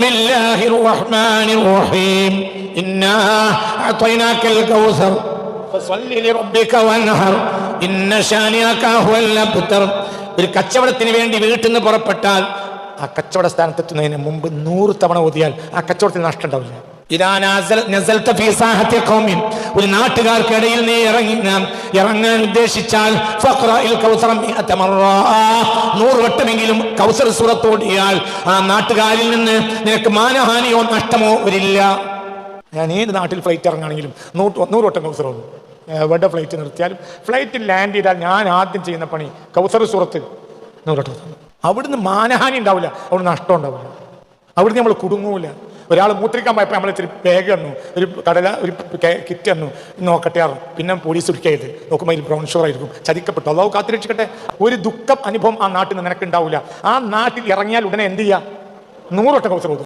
بسم الله الرحمن الرحيم إنا أعطيناك الكوثر فصل لربك وانهر إن شانئك هو الأبتر ഒരു കച്ചവടത്തിന് വേണ്ടി വീട്ടിൽ നിന്ന് പുറപ്പെട്ടാൽ ആ കച്ചവട സ്ഥാനത്തെത്തുന്നതിന് മുമ്പ് നൂറ് തവണ ഓതിയാൽ ആ കച്ചവടത്തിന് നഷ്ടം ഉണ്ടാവില്ല ഒരു നാട്ടുകാർക്കിടയിൽ നീ ഇറങ്ങി ഇറങ്ങാൻ ഉദ്ദേശിച്ചാൽ നൂറുവട്ടമെങ്കിലും കൗസർ സുറത്തോടിയാൽ ആ നാട്ടുകാരിൽ നിന്ന് നിനക്ക് മാനഹാനിയോ നഷ്ടമോ വരില്ല. ഞാൻ ഏത് നാട്ടിൽ ഫ്ലൈറ്റ് ഇറങ്ങുകയാണെങ്കിലും നൂറ് നൂറ് വട്ടം കൗസർ വന്നു എവിടെ ഫ്ലൈറ്റ് നിർത്തിയാലും. ഫ്ലൈറ്റിൽ ലാൻഡ് ചെയ്താൽ ഞാൻ ആദ്യം ചെയ്യുന്ന പണി കൗസർ സുറത്ത്. നൂറ് വട്ടം. ഓതും. അവിടുന്ന് മാനഹാനി ഉണ്ടാവില്ല. അവിടുന്ന് നഷ്ടം ഉണ്ടാവില്ല. അവിടുന്ന് നമ്മൾ കുടുങ്ങൂല. ഒരാൾ മൂത്രിക്കാൻ പോയപ്പോൾ നമ്മൾ ഇച്ചിരി ബാഗ് തന്നു. ഒരു കടല ഒരു കിറ്റ് തന്നു. നോക്കട്ടെ പിന്നെ പോലീസ് ഒരുക്കിയത്. നോക്കുമ്പോൾ അതിൽ ബ്രൗൺ ഷുഗർ ആയിരിക്കും. ചതിക്കപ്പെട്ടു. അള്ളാഹു കാത്തിരക്ഷിക്കട്ടെ. ഒരു ദുഃഖം അനുഭവം ആ നാട്ടിൽ നിന്ന് നിനക്ക് ഉണ്ടാവില്ല ആ നാട്ടിൽ ഇറങ്ങിയാൽ ഉടനെ എന്ത് ചെയ്യുക നൂറൊട്ട കൗസർ